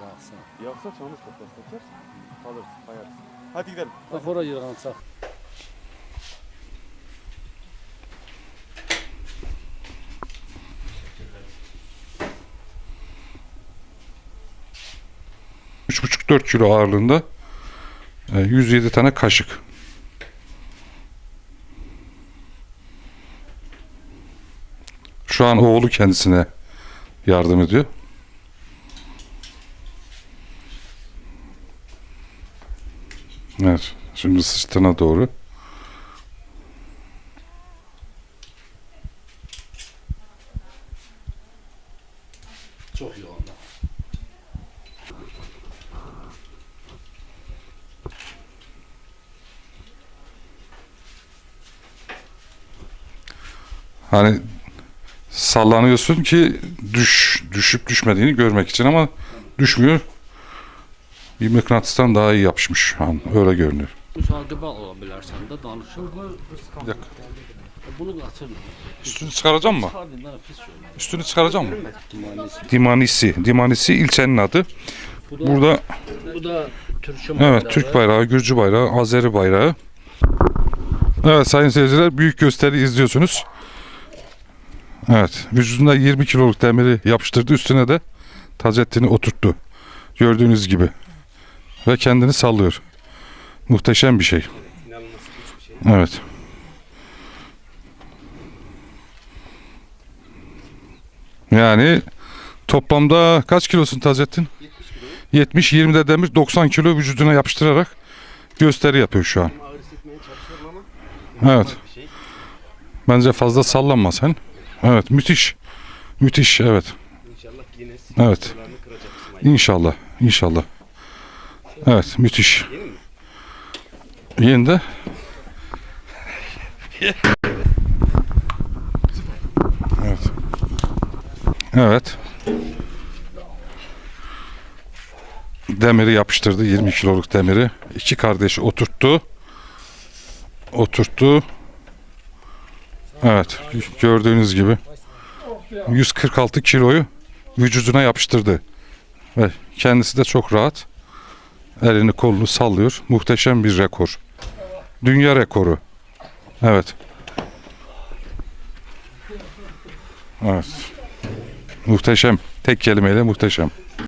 Yağsa. Yoksa çamur toplarız, toplarız. Kalırız, kayarız. Hadi gidelim. Bak oraya yığansa. Üç buçuk dört kilo ağırlığında e, 107 tane kaşık. Şu an oğlu kendisine yardım ediyor. Evet. Şimdi sırtına doğru. Çok onda. Hani sallanıyorsun ki düş düşüp düşmediğini görmek için ama düşmüyor. Bir mıknatıstan daha iyi yapışmış şu an. Öyle görünüyor. Müsakibə ala bilərsən də danışır. Bir dakika. Bunu qaçırma. Üstünü çıkaracağım mı? Üstünü çıkaracağım mı? Dimanisi. Dimanisi. Dimanisi ilçenin adı. Bu da, Burada bu da Türkçe evet Türk bayrağı, Gürcü bayrağı, Azeri bayrağı. Evet sayın seyirciler büyük gösteri izliyorsunuz. Evet vücudunda 20 kiloluk demiri yapıştırdı üstüne de Taceddin'i oturttu. Gördüğünüz gibi. Ve kendini sallıyor. Muhteşem bir şey. Evet. Yani toplamda kaç kilosun Taceddin? 70 20'de demir 90 kilo vücuduna yapıştırarak gösteri yapıyor şu an. Evet. Bence fazla sallanma sen. Evet müthiş. Müthiş evet. İnşallah Evet. İnşallah. İnşallah. Evet müthiş. Yeni de Evet. Evet. Demiri yapıştırdı. 20 kiloluk demiri. İki kardeşi oturttu. Oturttu. Evet. Gördüğünüz gibi 146 kiloyu vücuduna yapıştırdı. Ve kendisi de çok rahat. Elini kolunu sallıyor. Muhteşem bir rekor. Dünya rekoru. Evet. Evet. Muhteşem. Tek kelimeyle muhteşem.